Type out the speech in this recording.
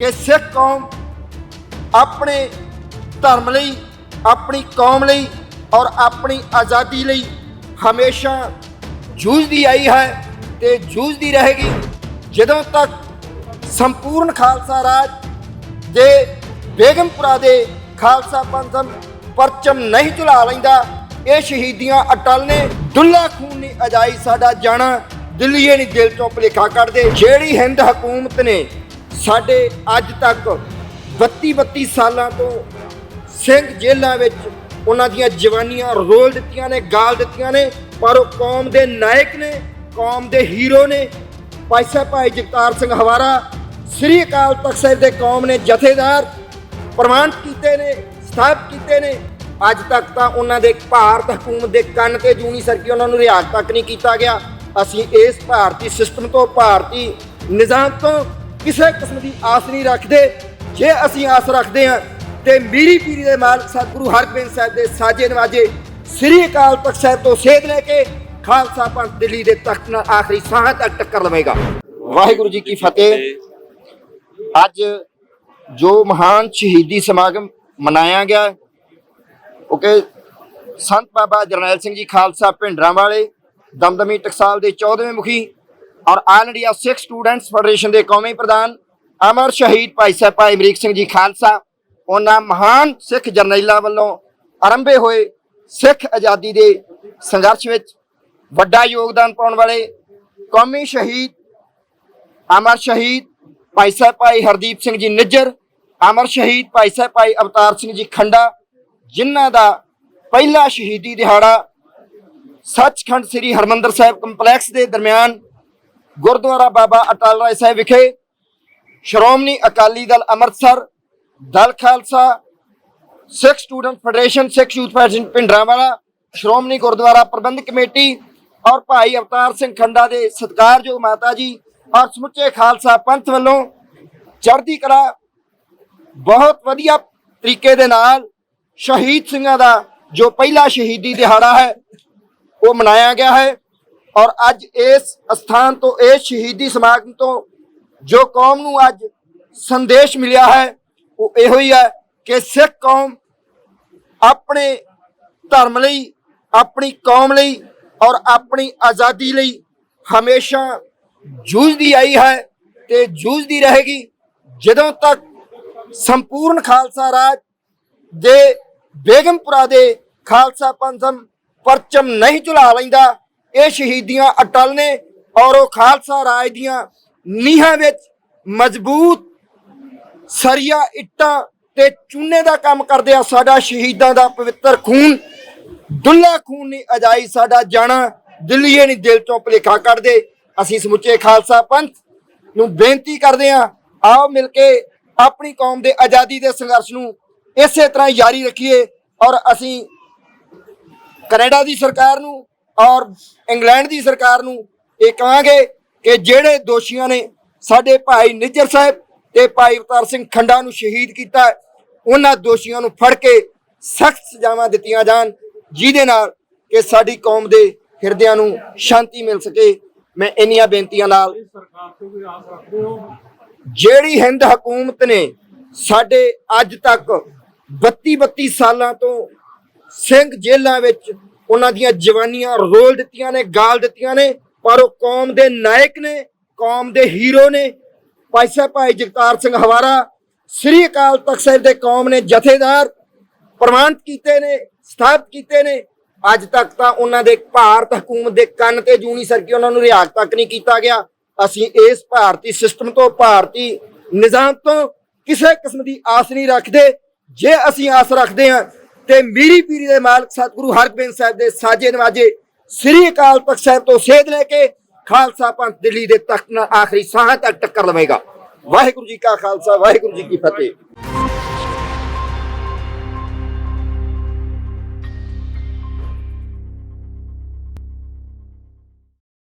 ਕਿ ਸਿੱਖ ਕੌਮ ਆਪਣੇ ਧਰਮ ਲਈ, ਆਪਣੀ ਕੌਮ ਲਈ ਔਰ ਆਪਣੀ ਆਜ਼ਾਦੀ ਲਈ ਹਮੇਸ਼ਾ ਜੂਝਦੀ ਆਈ ਹੈ ਤੇ ਜੂਝਦੀ ਰਹੇਗੀ। ਜਦੋਂ ਤੱਕ ਸੰਪੂਰਨ ਖਾਲਸਾ ਰਾਜ ਦੇ ਬੇਗਮਪੁਰਾ ਦੇ ਖਾਲਸਾ ਪੰਥਮ ਪਰਚਮ ਨਹੀਂ ਝੁਲਾ ਲੈਂਦਾ, ਇਹ ਸ਼ਹੀਦੀਆਂ ਅਟਲ ਨੇ ਦੁੱਲਾ ਖੂਨ ਨਹੀਂ ਅਜਾਈ ਸਾਡਾ ਜਾਣਾ, ਦਿੱਲੀਏ ਨਹੀਂ ਦਿਲ ਚੋਂ ਭੁਲੇਖਾ ਕੱਢਦੇ। ਜਿਹੜੀ ਹਿੰਦ ਹਕੂਮਤ ਨੇ ਸਾਡੇ ਅੱਜ ਤੱਕ 32 32 ਸਾਲਾਂ ਤੋਂ ਸਿੰਘ ਜੇਲ੍ਹਾਂ ਵਿੱਚ ਉਹਨਾਂ ਦੀਆਂ ਜਵਾਨੀਆਂ ਰੋਲ ਦਿੱਤੀਆਂ ਨੇ, ਗਾਲ ਦਿੱਤੀਆਂ ਨੇ, ਪਰ ਉਹ ਕੌਮ ਦੇ ਨਾਇਕ ਨੇ, ਕੌਮ ਦੇ ਹੀਰੋ ਨੇ। ਭਾਈ ਸਾਹਿਬ, ਭਾਈ ਜਗਤਾਰ ਸਿੰਘ ਹਵਾਰਾ, ਸ੍ਰੀ ਅਕਾਲ ਤਖਤ ਸਾਹਿਬ ਦੇ ਕੌਮ ਨੇ ਜਥੇਦਾਰ ਪ੍ਰਮਾਣਿਤ ਕੀਤੇ ਨੇ, ਸਥਾਪਿਤ ਕੀਤੇ ਨੇ। ਅੱਜ ਤੱਕ ਤਾਂ ਉਹਨਾਂ ਦੇ ਭਾਰਤ ਹਕੂਮਤ ਦੇ ਕੰਨ ਤੇ ਜੂਨੀ ਸਰਕੀ ਉਹਨਾਂ ਨੂੰ ਰਿਆਜ਼ ਤੱਕ ਨਹੀਂ ਕੀਤਾ ਗਿਆ। ਅਸੀਂ ਇਸ ਭਾਰਤੀ ਸਿਸਟਮ ਤੋਂ, ਭਾਰਤੀ ਨਿਜ਼ਾਮ ਤੋਂ ਕਿਸੇ ਕਿਸਮ ਦੀ ਆਸ ਨਹੀਂ ਰੱਖਦੇ। ਜੇ ਅਸੀਂ ਆਸ ਰੱਖਦੇ ਹਾਂ, ਤੇ ਮੀਰੀ ਪੀਰੀ ਦੇ ਮਾਲਕ ਸਤਿਗੁਰੂ ਹਰਗੋਬਿੰਦ ਸਾਹਿਬ ਦੇ ਸਾਜੇ ਨਵਾਜੇ ਸ੍ਰੀ ਅਕਾਲ ਤਖਤ ਸਾਹਿਬ ਤੋਂ ਸੇਧ ਲੈ ਕੇ ਖਾਲਸਾ ਪੰਥ ਦਿੱਲੀ ਦੇ ਤਖਤ ਨਾਲ ਆਖਰੀ ਸਾਹ ਤੱਕ ਟੱਕਰ ਲਵੇਗਾ। ਵਾਹਿਗੁਰੂ ਜੀ ਕੀ ਫਤਿਹ। ਅੱਜ ਜੋ ਮਹਾਨ ਸ਼ਹੀਦੀ ਸਮਾਗਮ ਮਨਾਇਆ ਗਿਆ ਓਕੇ, ਸੰਤ ਬਾਬਾ ਜਰਨੈਲ ਸਿੰਘ ਜੀ ਖਾਲਸਾ ਭਿੰਡਰਾਂ ਵਾਲੇ ਦਮਦਮੀ ਟਕਸਾਲ ਦੇ 14ਵੇਂ ਮੁਖੀ ਔਰ all India Sikh students federation ਦੇ ਕੌਮੀ ਪ੍ਰਧਾਨ ਅਮਰ ਸ਼ਹੀਦ ਭਾਈ ਸਾਹਿਬ, ਭਾਈ ਅਮਰੀਕ ਸਿੰਘ ਜੀ ਖਾਲਸਾ, ਉਹਨਾਂ ਮਹਾਨ ਸਿੱਖ ਜਰਨੈਲਾਂ ਵੱਲੋਂ ਆਰੰਭੇ ਹੋਏ ਸਿੱਖ ਆਜ਼ਾਦੀ ਦੇ ਸੰਘਰਸ਼ ਵਿੱਚ ਵੱਡਾ ਯੋਗਦਾਨ ਪਾਉਣ ਵਾਲੇ ਕੌਮੀ ਸ਼ਹੀਦ ਅਮਰ ਸ਼ਹੀਦ ਭਾਈ ਸਾਹਿਬ, ਭਾਈ ਹਰਦੀਪ ਸਿੰਘ ਜੀ ਨਿੱਜਰ, ਅਮਰ ਸ਼ਹੀਦ ਭਾਈ ਸਾਹਿਬ, ਭਾਈ ਅਵਤਾਰ ਸਿੰਘ ਜੀ ਖੰਡਾ, ਜਿਨ੍ਹਾਂ ਦਾ ਪਹਿਲਾ ਸ਼ਹੀਦੀ ਦਿਹਾੜਾ ਸੱਚਖੰਡ ਸ੍ਰੀ ਹਰਮੰਦਰ ਸਾਹਿਬ ਕੰਪਲੈਕਸ ਦੇ ਦਰਮਿਆਨ ਗੁਰਦੁਆਰਾ ਬਾਬਾ ਅਟਲ ਰਾਏ ਸਾਹਿਬ ਵਿਖੇ Shiromani Akali Dal Amritsar, Dal Khalsa, Sikh student federation, Sikh youth federation Pindranwala Shiromani Gurdwara Parbandhak committee ਔਰ ਭਾਈ ਅਵਤਾਰ ਸਿੰਘ ਖੰਡਾ ਦੇ ਸਤਿਕਾਰਯੋਗ ਮਾਤਾ ਜੀ ਔਰ ਸਮੁੱਚੇ ਖਾਲਸਾ ਪੰਥ ਵੱਲੋਂ ਚੜ੍ਹਦੀ ਕਲਾ ਬਹੁਤ ਵਧੀਆ ਤਰੀਕੇ ਦੇ ਨਾਲ ਸ਼ਹੀਦ ਸਿੰਘਾਂ ਦਾ ਜੋ ਪਹਿਲਾ ਸ਼ਹੀਦੀ ਦਿਹਾੜਾ ਹੈ, ਉਹ ਮਨਾਇਆ ਗਿਆ ਹੈ। ਔਰ ਅੱਜ ਇਸ ਸਥਾਨ ਤੋਂ, ਇਸ ਸ਼ਹੀਦੀ ਸਮਾਗਮ ਤੋਂ ਜੋ ਕੌਮ ਨੂੰ ਅੱਜ ਸੰਦੇਸ਼ ਮਿਲਿਆ ਹੈ, ਉਹ ਇਹੋ ਹੀ ਹੈ ਕਿ ਸਿੱਖ ਕੌਮ ਆਪਣੇ ਧਰਮ ਲਈ, ਆਪਣੀ ਕੌਮ ਲਈ ਔਰ ਆਪਣੀ ਆਜ਼ਾਦੀ ਲਈ ਹਮੇਸ਼ਾ ਜੂਝਦੀ ਆਈ ਹੈ ਤੇ ਜੂਝਦੀ ਰਹੇਗੀ ਜਦੋਂ ਤੱਕ ਸੰਪੂਰਨ ਖਾਲਸਾ ਰਾਜ ਦੇ ਬੇਗਮਪੁਰਾ ਦੇ ਖਾਲਸਾ ਪੰਥਮ ਪਰਚਮ ਨਹੀਂ ਝੁਲਾ ਲੈਂਦਾ ਇਹ ਸ਼ਹੀਦੀਆਂ ਅਟਲ ਨੇ ਔਰ ਉਹ ਖਾਲਸਾ ਰਾਜ ਦੀਆਂ ਨੀਹਾਂ ਵਿੱਚ ਮਜ਼ਬੂਤ ਸਰੀਆ, ਇੱਟਾਂ ਤੇ ਚੂਨੇ ਦਾ ਕੰਮ ਕਰਦੇ ਆ ਸਾਡਾ ਸ਼ਹੀਦਾਂ ਦਾ ਪਵਿੱਤਰ ਖੂਨ। ਦੁੱਲਾ ਖੂਨ ਨਹੀਂ ਅਜਾਈ ਸਾਡਾ ਜਾਣਾ, ਦਿੱਲੀਏ ਨਹੀਂ ਦਿਲ ਚੋਂ ਭੁਲੇਖਾ ਕੱਢਦੇ। ਅਸੀਂ ਸਮੁੱਚੇ ਖਾਲਸਾ ਪੰਥ ਨੂੰ ਬੇਨਤੀ ਕਰਦੇ ਆ, ਆਓ ਮਿਲ ਕੇ ਆਪਣੀ ਕੌਮ ਦੇ ਆਜ਼ਾਦੀ ਦੇ ਸੰਘਰਸ਼ ਨੂੰ ਇਸੇ ਤਰ੍ਹਾਂ ਜਾਰੀ ਰੱਖੀਏ ਔਰ ਅਸੀਂ ਕੈਨੇਡਾ ਦੀ ਸਰਕਾਰ ਨੂੰ ਔਰ ਇੰਗਲੈਂਡ ਦੀ ਸਰਕਾਰ ਨੂੰ ਇਹ ਕਹਾਂਗੇ ਕਿ ਜਿਹੜੇ ਦੋਸ਼ੀਆਂ ਨੇ ਸਾਡੇ ਭਾਈ ਨਿੱਜਰ ਸਾਹਿਬ ਤੇ ਭਾਈ ਅਵਤਾਰ ਸਿੰਘ ਖੰਡਾ ਨੂੰ ਸ਼ਹੀਦ ਕੀਤਾ ਉਹਨਾਂ ਦੋਸ਼ੀਆਂ ਨੂੰ ਫੜ ਕੇ ਸਖਤ ਸਜ਼ਾਵਾਂ ਦਿੱਤੀਆਂ ਜਾਣ, ਜਿਹਦੇ ਨਾਲ ਕਿ ਸਾਡੀ ਕੌਮ ਦੇ ਹਿਰਦਿਆਂ ਨੂੰ ਸ਼ਾਂਤੀ ਮਿਲ ਸਕੇ। ਮੈਂ ਇੰਨੀਆਂ ਬੇਨਤੀਆਂ ਨਾਲ ਜਿਹੜੀ ਹਿੰਦ ਹਕੂਮਤ ਨੇ ਸਾਡੇ ਅੱਜ ਤੱਕ 32 32 ਸਾਲਾਂ ਤੋਂ ਸਿੰਘ ਜੇਲ੍ਹਾਂ ਵਿੱਚ ਉਹਨਾਂ ਦੀਆਂ ਜਵਾਨੀਆਂ ਰੋਲ ਦਿੱਤੀਆਂ ਨੇ, ਗਾਲ ਦਿੱਤੀਆਂ ਨੇ, ਪਰ ਉਹ ਕੌਮ ਦੇ ਨਾਇਕ ਨੇ, ਕੌਮ ਦੇ ਹੀਰੋ ਨੇ। ਭਾਈ ਸਾਹਿਬ, ਭਾਈ ਜਗਤਾਰ ਸਿੰਘ ਹਵਾਰਾ, ਸ੍ਰੀ ਅਕਾਲ ਤਖਤ ਸਾਹਿਬ ਦੇ ਕੌਮ ਨੇ ਜਥੇਦਾਰ ਪ੍ਰਮਾਣਿਤ ਕੀਤੇ ਨੇ, ਸਥਾਪਿਤ ਕੀਤੇ ਨੇ। ਅੱਜ ਤੱਕ ਤਾਂ ਉਹਨਾਂ ਦੇ ਭਾਰਤ ਹਕੂਮਤ ਦੇ ਕੰਨ ਤੇ ਜੂਨੀ ਸਰਕੀ ਉਹਨਾਂ ਨੂੰ ਰਿਆਜ਼ ਤੱਕ ਨਹੀਂ ਕੀਤਾ ਗਿਆ। ਅਸੀਂ ਇਸ ਭਾਰਤੀ ਸਿਸਟਮ ਤੋਂ, ਭਾਰਤੀ ਨਿਜ਼ਾਮ ਤੋਂ ਕਿਸੇ ਕਿਸਮ ਦੀ ਆਸ ਨਹੀਂ ਰੱਖਦੇ। ਜੇ ਅਸੀਂ ਆਸ ਰੱਖਦੇ ਹਾਂ ਤੇ ਮੀਰੀ ਪੀਰੀ ਦੇ ਮਾਲਕ ਸਤਿਗੁਰੂ ਹਰਗੋਬਿੰਦ ਸਾਹਿਬ ਦੇ ਸਾਜੇ ਨਵਾਜੇ ਸ੍ਰੀ ਅਕਾਲ ਤਖਤ ਸਾਹਿਬ ਤੋਂ ਸੇਧ ਲੈ ਕੇ ਖਾਲਸਾ ਪੰਥ ਦਿੱਲੀ ਦੇ ਤਖਤ ਨਾਲ ਆਖਰੀ ਸਾਹ ਤੱਕ ਟੱਕਰ ਲਵੇਗਾ। ਵਾਹਿਗੁਰੂ ਜੀ ਕਾ ਖਾਲਸਾ, ਵਾਹਿਗੁਰੂ ਜੀ ਕੀ ਫਤਿਹ।